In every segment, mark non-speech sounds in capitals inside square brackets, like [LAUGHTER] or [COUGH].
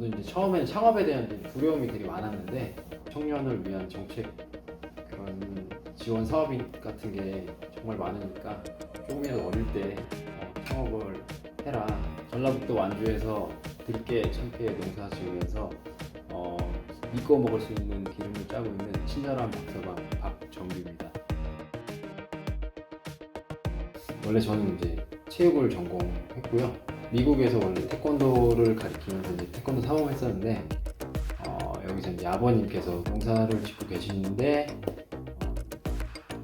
저도 이제 처음에는 창업에 대한 두려움이 되게 많았는데 청년을 위한 정책 그런 지원 사업 같은 게 정말 많으니까 조금이라도 어릴 때 어, 창업을 해라. 전라북도 완주에서 들깨 참깨 농사 지으면서 어, 믿고 먹을 수 있는 기름을 짜고 있는 친절한 박서방 박정규입니다. 원래 저는 이제 체육을 전공했고요. 미국에서 원래 태권도를 가르치면서 이제 태권도 사범했었는데 어, 여기서 이제 아버님께서 농사를 짓고 계시는데 어,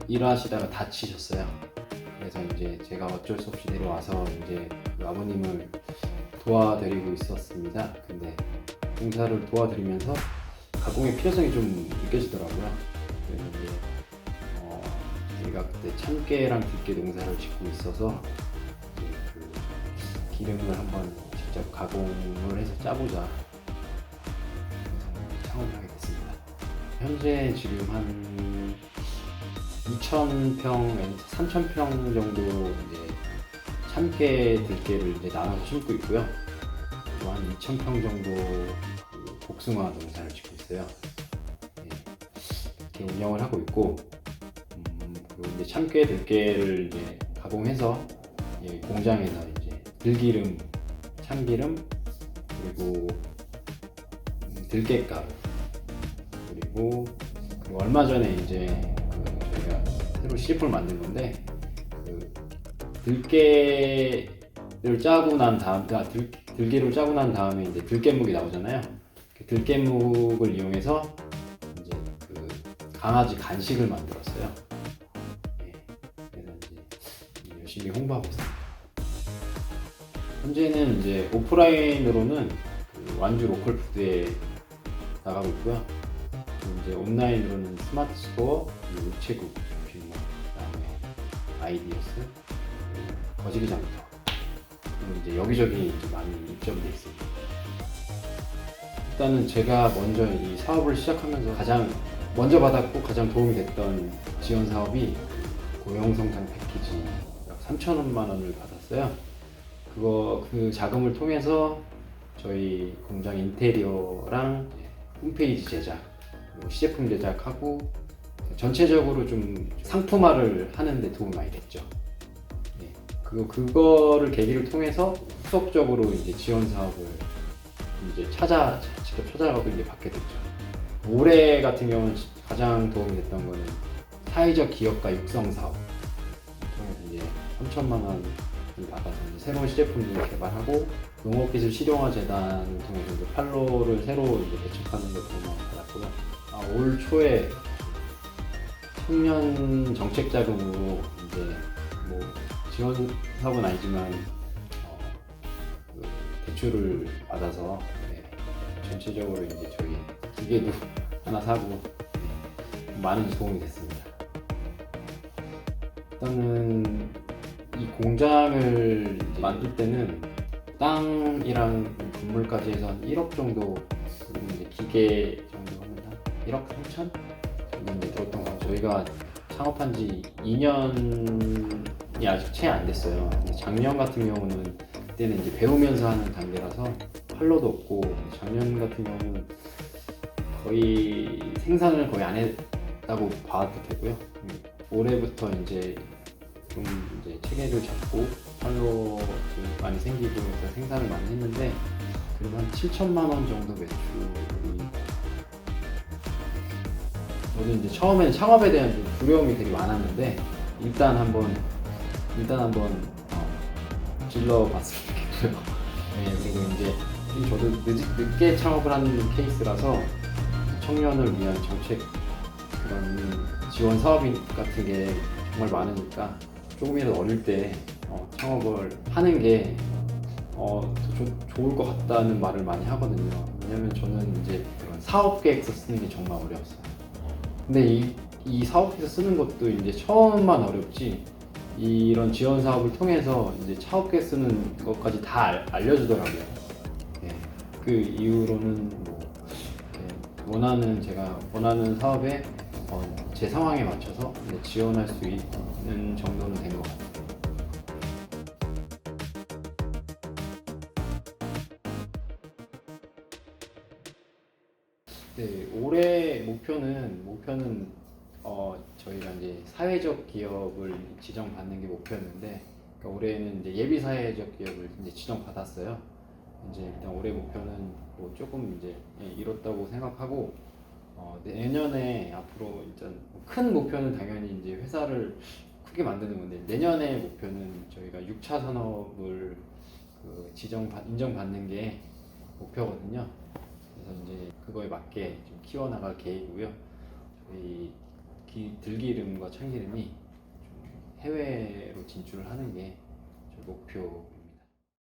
일하시다가 다치셨어요. 그래서 이제 제가 어쩔 수 없이 내려와서 이제 그 아버님을 도와드리고 있었습니다. 근데 농사를 도와드리면서 가공의 필요성이 좀 느껴지더라고요. 그래서 이제 어, 제가 그때 참깨랑 들깨 농사를 짓고 있어서 기름을 한번 직접 가공을 해서 짜보자. 그래서 창업을 하게 됐습니다. 현재 지금 한 2,000평, 3,000평 정도 이제 참깨 들깨를 이제 나눠서 심고 있고요. 그리고 한 2,000평 정도 그 복숭아 농사를 짓고 있어요. 예, 이렇게 운영을 하고 있고, 음, 그리고 이제 참깨 들깨를 이제 가공해서 이 공장에서 들기름, 참기름, 그리고 음, 들깨가루, 그리고 그리고 얼마 전에 이제 그 저희가 새로 CF를 만든 건데 그 들깨를 짜고 난 다음, 아, 들, 들깨를 짜고 난 다음에 이제 들깨묵이 나오잖아요. 그 들깨묵을 이용해서 이제 그 강아지 간식을 만들었어요. 예, 그래서 이제 열심히 홍보하고 있습니다. 현재는 이제 오프라인으로는 그 완주 로컬 푸드에 나가고 있고요. 그리고 이제 온라인으로는 스마트 스토어, 그리고 우체국, 쇼핑몰, 그다음에 아이디어스, 그리고 거시기 장터 그리고 이제 여기저기 이제 많이 입점돼 있습니다. 일단은 제가 먼저 이 사업을 시작하면서 가장 먼저 받았고 가장 도움이 됐던 지원 사업이 고용 성장 패키지 약 3천원만 원을 받았어요. 그거 그 자금을 통해서 저희 공장 인테리어랑 홈페이지 제작, 그리고 시제품 제작하고 전체적으로 좀 상품화를 하는데 도움이 많이 됐죠. 예, 그 그거를 계기를 통해서 후속적으로 이제 지원 사업을 이제 찾아 직접 찾아가고 이제 받게 됐죠. 올해 같은 경우는 가장 도움이 됐던 거는 사회적 기업가 육성 사업 이제 3천만 원을 받 아서 이제 새로운 시제품들을 개발하고 농업기술 실용화 재단을 통해서 이제 판로를 새로 이제 개척하는 데 도움을 받았고요. 아, 올 초에 청년 정책 자금으로 이제 뭐 지원 사업은 아니지만 어, 그 대출을 받아서 네, 전체적으로 이제 저희 기계도 [LAUGHS] 하나 사고 네, 많은 도움이 됐습니다. 일단은 이 공장을 만들 때는 땅이랑 건물까지 해서 한 1억 정도 그리고 이제 기계 정도 하면 한 1억 3천 정도 들었던 거 저희가 창업한 지 2년이 아직 채 안 됐어요. 작년 같은 경우는 그때는 이제 배우면서 하는 단계라서 팔로도 없고 작년 같은 경우는 거의 생산을 거의 안 했다고 봐도 되고요. 음, 올해부터 이제 좀 이제 체계를 잡고 팔로 좀 많이 생기고 해서 생산을 많이 했는데 그래도 한 7천만 원 정도 매출이 저도 이제 처음에는 창업에 대한 좀 두려움이 되게 많았는데 일단 한번 일단 한번 어, 질러봤으면 좋겠고요. [LAUGHS] 네, 그리고 이제 저도 늦, 늦게 창업을 하는 케이스라서 청년을 위한 정책 그런 지원 사업 같은 게 정말 많으니까 조금이라도 어릴 때 어, 창업을 하는 게 어, 더 좋- 좋을 것 같다는 말을 많이 하거든요. 왜냐면 저는 이제 그런 사업 계획서 쓰는 게 정말 어려웠어요. 근데 이, 이 사업 계획서 쓰는 것도 이제 처음만 어렵지 이런 지원 사업을 통해서 이제 사업 계획 쓰는 것까지 다 알, 알려주더라고요. 예, 그 이후로는 뭐 이렇게 원하는 제가 원하는 사업에 어, 제 상황에 맞춰서 지원할 수 있는 정도는 된 것 같아요. 네, 올해 목표는 목표는 어 저희가 이제 사회적 기업을 지정받는 게 목표였는데 그러니까 올해는 이제 예비 사회적 기업을 이제 지정받았어요. 이제 일단 올해 목표는 뭐 조금 이제 예, 이뤘다고 생각하고 어, 내년에 앞으로 일단 뭐큰 목표는 당연히 이제 회사를 크게 만드는 건데 내년의 목표는 저희가 6차 산업을 그 지정 받- 인정받는 게 목표거든요. 그래서 이제 그거에 맞게 좀 키워나갈 계획이고요. 저희 기, 들기름과 참기름이 좀 해외로 진출을 하는 게 목표